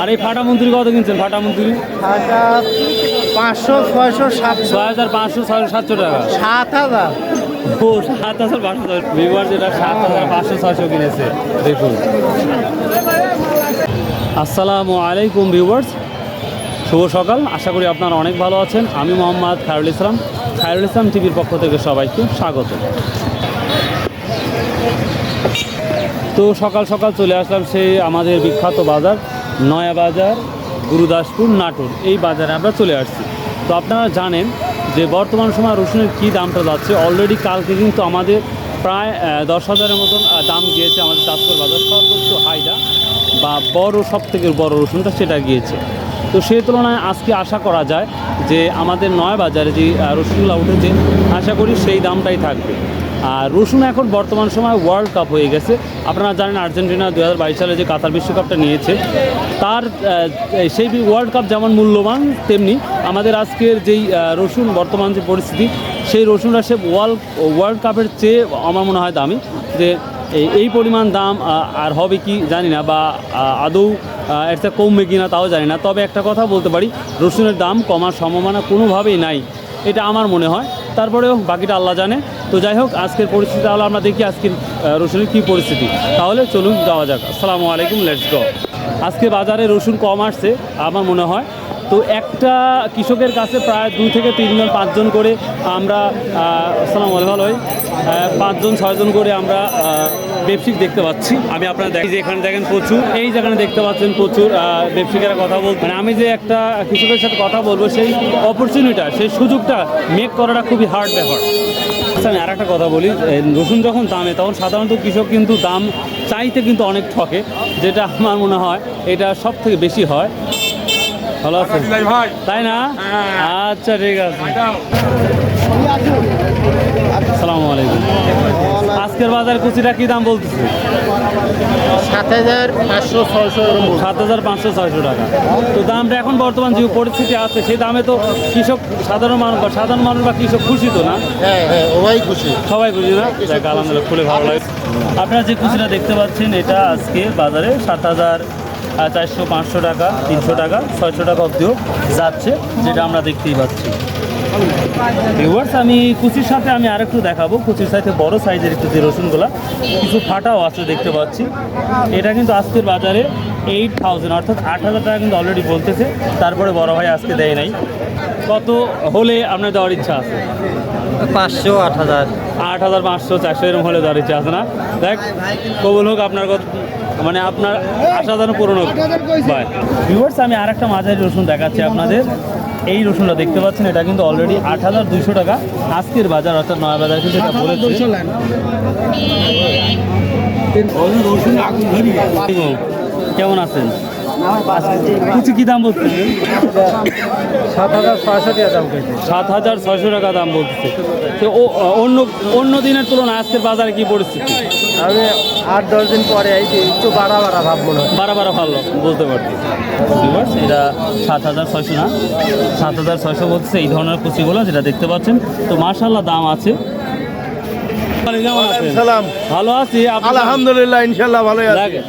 আর এই ফাটা মন্ত্রী কত কিনছেন? ফাটা মন্ত্রী? পাঁচশো ছয়শো সাতশো। ছয় হাজার পাঁচশো ছয় সাতশো টাকা। সাত হাজার। ও সাত হাজার পাঁচশো যেটা সাত হাজার পাঁচশো ছয়শো কিনেছে। দেখুন আসসালামু আলাইকুম ভিউয়ার্স শুভ সকাল। আশা করি আপনারা অনেক ভালো আছেন। আমি মোহাম্মদ খায়রুল ইসলাম। খায়রুল ইসলাম টিভির পক্ষ থেকে সবাইকে স্বাগত। তো সকাল সকাল চলে আসলাম সেই আমাদের বিখ্যাত বাজার। নয়া বাজার গুরুদাসপুর, নাটোর, এই বাজারে আমরা চলে আসছি। তো আপনারা জানেন যে বর্তমান সময় রসুনের কী দামটা যাচ্ছে? অলরেডি কালকে কিন্তু আমাদের প্রায় দশ হাজারের মতন দাম গিয়েছে আমাদের চাঁদপুর বাজার। সর্বোচ্চ হাইডা বা বড় সব থেকে বড় রসুনটা সেটা গিয়েছে। তো সেই তুলনায় আজকে আশা করা যায় যে আমাদের নয় বাজারে যে রসুনগুলো উঠেছে, আশা করি সেই দামটাই থাকবে। আর রসুন এখন বর্তমান সময় ওয়ার্ল্ড কাপ হয়ে গেছে। আপনারা জানেন আর্জেন্টিনা দু হাজার বাইশ সালে যে কাতার বিশ্বকাপটা নিয়েছে, তার সেই ওয়ার্ল্ড কাপ যেমন মূল্যবান, তেমনি আমাদের আজকের যেই রসুন বর্তমান যে পরিস্থিতি, সেই রসুনটা সে ওয়ার্ল্ড ওয়ার্ল্ড কাপের চেয়ে আমার মনে হয় দামি। যে এই পরিমাণ দাম আর হবে কি জানি না, বা আদৌ থেকে কমবে কি না তাও জানি না। তবে একটা কথা বলতে পারি, রসুনের দাম কমার সম্ভাবনা কোনোভাবেই নাই। এটা আমার মনে হয়। তারপরেও বাকিটা আল্লাহ জানে। তো যাই হোক, আজকের পরিস্থিতি তাহলে আমরা দেখি আজকের রসুনের কী পরিস্থিতি। তাহলে চলুন যাওয়া যাক। আসসালামু আলাইকুম লেটস গো আজকে বাজারে রসুন কম আসছে, আমার মনে হয়। তো একটা কৃষকের কাছে প্রায় দুই থেকে তিনজন পাঁচজন করে আমরা আসসালাম ভালো হয় পাঁচজন ছয়জন করে আমরা ব্যবসায়িক দেখতে পাচ্ছি। আমি আপনারা দেখি যে এখানে দেখেন প্রচুর এই যেখানে দেখতে পাচ্ছেন প্রচুর আহ, ব্যবসায়িকেরা কথা বল মানে আমি যে একটা কৃষকের সাথে কথা বলব সেই অপরচুনিটা সেই সুযোগটা মেক করাটা খুবই হার্ড ব্যাপার। আচ্ছা আমি আর একটা কথা বলি রসুন যখন দামে তখন সাধারণত কৃষক কিন্তু দাম চাইতে কিন্তু অনেক ঠকে যেটা আমার মনে হয় এটা সব থেকে বেশি হয়। ভালো আছে তাই না? আচ্ছা ঠিক আছে। আসসালামু আলাইকুম। আজকের বাজার কুচিটা কি দাম বলতেছে? সাত হাজার পাঁচশো ছয়শো সাত হাজার পাঁচশো ছয়শো টাকা। তো দামটা এখন বর্তমান যে পরিস্থিতি আছে সেই দামে তো কৃষক সাধারণ মানুষ বা সাধারণ মানুষ বা কৃষক খুশি তো না? হ্যাঁ হ্যাঁ ওরাই খুশি। সবাই খুশি না? আলহামদুলিল্লাহ খুলে ভালো লাগে। আপনারা যে কুচিটা দেখতে পাচ্ছেন এটা আজকে বাজারে সাত হাজার চারশো পাঁচশো টাকা তিনশো টাকা ছয়শো টাকা অবধিও যাচ্ছে যেটা আমরা দেখতেই পাচ্ছি। ভিউয়ার্স আমি কুচির সাথে আমি আরেকটু দেখাবো। কুচির সাথে বড় সাইজের একটু যে রসুনগুলা কিছু ফাটাও আছে দেখতে পাচ্ছি। এটা কিন্তু আজকের বাজারে এইট থাউজেন্ড অর্থাৎ আট হাজার টাকা কিন্তু অলরেডি বলতেছে। তারপরে বড় ভাই আজকে দেয় নাই। কত হলে আপনার দেওয়ার ইচ্ছা আছে? পাঁচশো আট হাজার। আট হাজার পাঁচশো চারশো এরকম হলে দেওয়ার ইচ্ছা আছে না? দেখ কবুল হোক আপনার কথা। মানে আপনার আশা যেন পূরণ হোক ভিউয়ার্স আমি আর একটা মাঝারি রসুন দেখাচ্ছি আপনাদের। এই রসুনটা দেখতে পাচ্ছেন এটা কিন্তু অলরেডি আট হাজার দুইশো টাকা। আজকের বাজার অর্থাৎ নয় বাজার কিন্তু এটা বলেছে। কেমন আছেন? কুচি কি দাম বলতেছেন সাত হাজার ছয়শো টাকা দাম সাত হাজার ছয়শো টাকা দাম বলতেছে তো অন্য অন্য দিনের তুলনায় আজকের বাজারে কি পরিস্থিতি? আমি আট দশ দিন পরে এই যে একটু বাড়া বাড়া ভাব মনে হয় বারো বারো ভালো বলতে পারছি। এটা সাত হাজার ছয়শো না সাত হাজার ছয়শো বলছে এই ধরনের কুচিগুলো যেটা দেখতে পাচ্ছেন। তো মার্শাল্লাহ দাম আছে। ভালো আছি আলহামদুলিল্লাহ ইনশাল্লাহ ভালো আছে।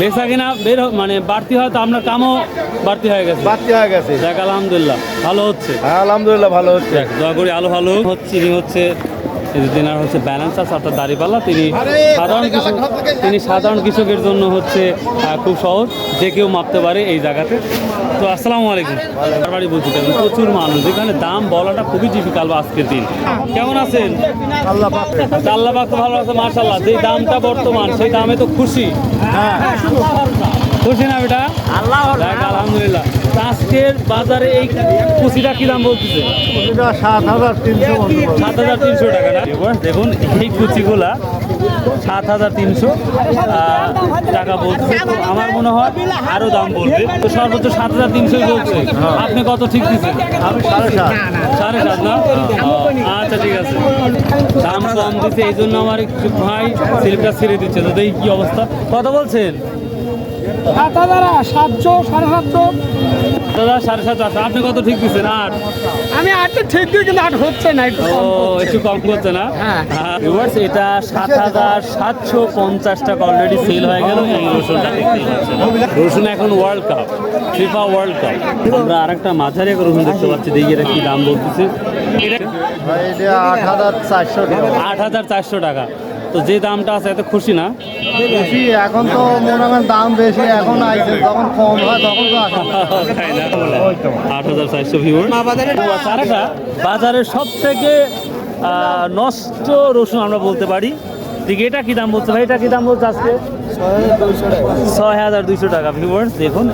বেচা কিনা বের মানে বাড়তি হয় তো আপনার কামও বাড়তি হয়ে গেছে। বাড়তি হয়ে গেছে। দেখ আলহামদুলিল্লাহ ভালো হচ্ছে। হ্যাঁ আলহামদুলিল্লাহ ভালো হচ্ছে। দয়া করে আলো ভালো হচ্ছে হচ্ছে তেনার হচ্ছে ব্যালেন্স আছে অর্থাৎ দাড়িপাল্লা তিনি সাধারণ কৃষক তিনি সাধারণ কৃষকের জন্য হচ্ছে খুব সহজ যে কেউ মাপতে পারে এই জায়গাতে। তো আসসালামু আলাইকুম। বাড়ি বলছি দেখুন প্রচুর মানুষ। এখানে দাম বলাটা খুবই ডিফিকাল্ট আজকের দিন। কেমন আছেন? আল্লাহ আল্লাহ ভালো আছে মার্শাল্লাহ যে দামটা বর্তমান সেই দামে তো খুশি। হ্যাঁ। খুশি না বেটা? আল্লাহ আলহামদুলিল্লাহ। আজকের বাজারে এই কুচিটা কি দাম বলতেছে? সাত হাজার তিনশো সাত হাজার তিনশো টাকা না? দেখুন এই কুচিগুলা সাত হাজার তিনশো টাকা বলছে তো আমার মনে হয় আরও দাম বলবে। তো সর্বোচ্চ সাত হাজার তিনশোই বলছে। আপনি কত ঠিক দিচ্ছেন? আমি সাড়ে সাত। সাড়ে সাত না? আচ্ছা ঠিক আছে। দাম কম দিচ্ছে এই জন্য আমার একটু ভাই স্লিপটা ছেড়ে দিচ্ছে। তো দেখি কি অবস্থা। কত বলছেন? সাতশো সাড়ে সাতশো। দাদা সাড়ে সাত আটশো আপনি কত ঠিক দিচ্ছেন? আট। আমি আটটা ঠিক দিই কিন্তু আট হচ্ছে না একটু একটু কম করছে না? হ্যাঁ। ভিউয়ার্স এটা সাত হাজার সাতশো পঞ্চাশ টাকা অলরেডি সেল হয়ে গেল। এই রসুনটা দেখতেই রসুন এখন world cup FIFA world cup আমরা আরেকটা মাঝারি একটা রসুন দেখতে পাচ্ছি। দেখি এটা কি দাম বলতেছে। আট হাজার চারশো টাকা। আট হাজার চারশো টাকা। তো যে দামটা আছে এত খুশি না? বেশি এখন তো মনে করেন দাম বেশি এখন আইছে যখন কম হয় তখন তো? আট হাজার চারশো তারাটা বাজারের সব থেকে নষ্ট রসুন আমরা বলতে পারি। ঠিক এটা কি দাম বলছে ভাই? এটা কি দাম বলছে আজকে? ছয় হাজার দুইশো টাকা। ভিউয়ার্স দেখুন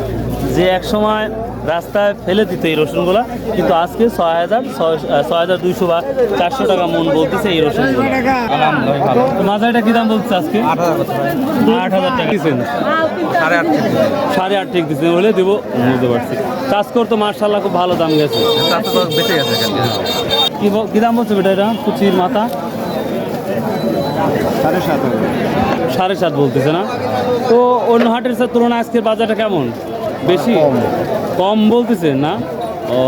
যে এক সময় রাস্তায় ফেলে দিত এই রসুনগুলা কিন্তু আজকে ছয় হাজার ছয় হাজার দুইশো বা চারশো টাকা মন বলতেছে এই রসুনগুলো। তো মাজারটা কি দাম বলছে আজকে? আট হাজার টাকা। দিচ্ছেন সাড়ে আট ঠিক। দিচ্ছেন বলে দেবো বুঝতে পারছি। কাজ করতো মার্শাল্লাহ খুব ভালো দাম গেছে। বেঁচে গেছে কি দাম বলছে বেটা এটা? কুচির মাথা? সাড়ে সাত। সাড়ে সাত বলতেছে না? তো অন্য হাটের সাথে তুলনায় আজকের বাজারটা কেমন? বেশি? কম। বলতেছে না? ও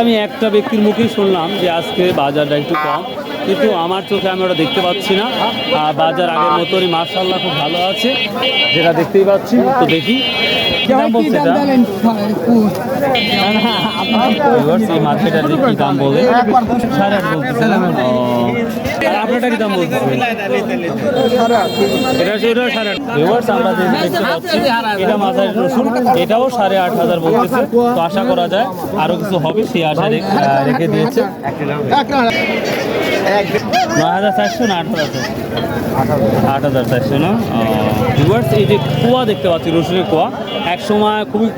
আমি একটা ব্যক্তির মুখেই শুনলাম যে আজকে বাজারটা একটু কম। কিন্তু আমার চোখে আমি ওটা দেখতে পাচ্ছি না। বাজার আগের মতনই মার্শাল্লাহ খুব ভালো আছে। যেটা দেখতেই পাচ্ছি তো দেখি। দাম এটা? আমরা দেখতে পাচ্ছি, এটা এটাও সাড়ে আট হাজার বলতেছে। তো আশা করা যায়, আরও কিছু হবে সেই আশা রেখে দিয়েছে। না, আট? আট হাজার এই যে কুয়া দেখতে পাচ্ছি, রসুনের কুয়া। এক সময় খুবই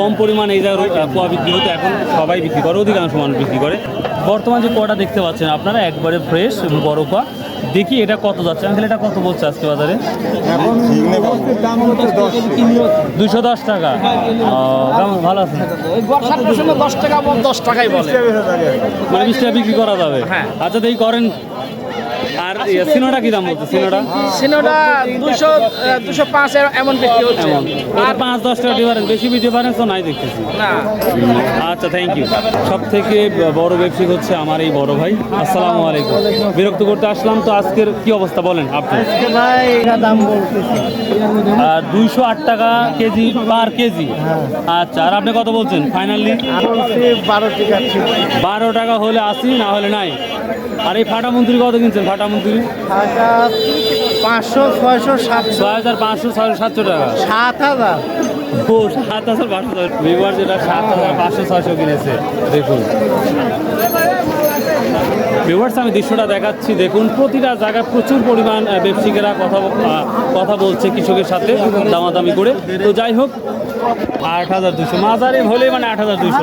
কম পরিমাণে এই জায়গায় কুয়া বিক্রি হতো, এখন সবাই বিক্রি করে, অধিকাংশ মানুষ বিক্রি করে। বর্তমান যে কুয়াটা দেখতে পাচ্ছেন আপনারা, একবারে ফ্রেশ এবং বড় কুয়া। দেখি এটা কত যাচ্ছে? আঙ্কেল এটা কত বলছে আজকে বাজারে? দুশো দশ টাকা। কেমন ভালো আছে। দশ টাকা দশ টাকাই বলে। মানে বিশ টাকা বিক্রি করা যাবে। হ্যাঁ। আচ্ছা দেখি করেন। আর ইয়ে, সিনোটা কি দাম বলছে? সিনোটা সিনোটা দুশো দুশো পাঁচ এমন বিক্রি হচ্ছে। আর পাঁচ দশ টাকা ডিফারেন্স বেশি ডিফারেন্স তো নাই দেখতেছি। না। আচ্ছা থ্যাংক ইউ সব থেকে বড় ব্যবসায়িক হচ্ছে আমার এই বড় ভাই। আসসালামু আলাইকুম। বিরক্ত করতে আসলাম তো আজকের কি অবস্থা বলেন আপনি? আজকে ভাই এটা দাম বলতেছি। দুইশো আট টাকা কেজি পার কেজি। আচ্ছা আর আপনি কত বলছেন? ফাইনালি বারো টাকা বারো টাকা হলে আসি না হলে নাই। আর এই ফাটা মন্ত্রী কত কিনছেন? ফাটা টাকা পাঁচশো ছয়শো সাতশো। ছয় হাজার পাঁচশো ছয়শো সাতশো টাকা। সাত হাজার। ও সাত হাজার পাঁচশো। ভিভার যেটা সাত হাজার পাঁচশো ছয়শো কিনেছে। দেখুন। ভিভার্স আমি দৃশ্যটা দেখাচ্ছি। দেখুন প্রতিটা জায়গায় প্রচুর পরিমাণ আহ, ব্যবসায়িকেরা কথা কথা বলছে কৃষকের সাথে দামাদামি করে। তো যাই হোক আট হাজার দুশো মাজারে হলে মানে আট হাজার দুশো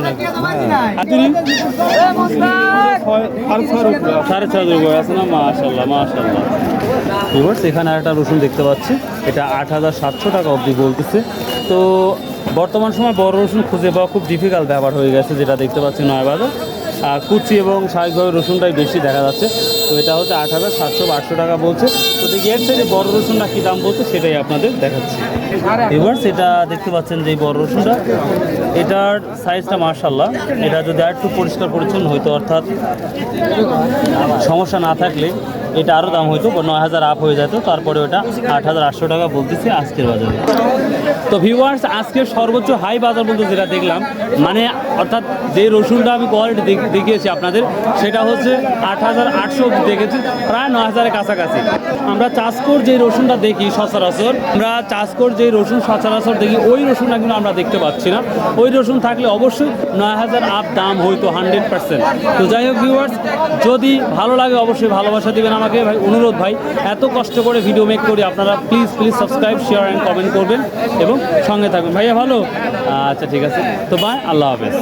সাড়ে ছয় হাজার উপরে আছে না? মাশাল্লাহ মাশাল্লাহ ভিউয়ার্স এখানে একটা রসুন দেখতে পাচ্ছি। এটা আট হাজার সাতশো টাকা অবধি বলতেছে। তো বর্তমান সময় বড় রসুন খুঁজে পাওয়া খুব ডিফিকাল্ট ব্যাপার হয়ে গেছে যেটা দেখতে পাচ্ছি নয়বাজার। আর কুচি এবং স্বাভাবিকভাবে রসুনটাই বেশি দেখা যাচ্ছে। তো এটা হচ্ছে আট হাজার সাতশো আটশো টাকা বলছে। তো দেখি এর থেকে বড় রসুনটা কী দাম বলছে সেটাই আপনাদের দেখাচ্ছি। এবার সেটা দেখতে পাচ্ছেন যে বড় রসুনটা, এটার সাইজটা মার্শাল্লাহ এটা যদি আর একটু পরিষ্কার পরিচ্ছন্ন হইতো, অর্থাৎ সমস্যা না থাকলে এটা আরও দাম হইতো নয় হাজার আপ হয়ে যেত, তারপরে ওটা আট হাজার আটশো টাকা বলতেছে আজকের বাজারে। তো ভিউয়ার্স আজকের সর্বোচ্চ হাই বাজার বলতে যেটা দেখলাম মানে অর্থাৎ যে রসুনটা আমি কোয়ালিটি দেখিয়েছি আপনাদের, সেটা হচ্ছে আট হাজার আটশো দেখেছি, প্রায় নয় হাজারের কাছাকাছি। আমরা চাষকোর যে রসুনটা দেখি সচরাচর, আমরা চাষকর যে রসুন সচরাচর দেখি, ওই রসুনটা কিন্তু আমরা দেখতে পাচ্ছি না। ওই রসুন থাকলে অবশ্যই নয় হাজার আপ দাম হইতো হান্ড্রেড পার্সেন্ট তো যাই হোক ভিউয়ার্স যদি ভালো লাগে অবশ্যই ভালোবাসা দিবেন আমাকে ভাই, অনুরোধ ভাই, এত কষ্ট করে ভিডিও মেক করি, আপনারা please please subscribe share and comment করবেন এবং সঙ্গে থাকবেন। ভাইয়া, ভালো? আচ্ছা ঠিক আছে। তো বাই আল্লাহ হাফেজ।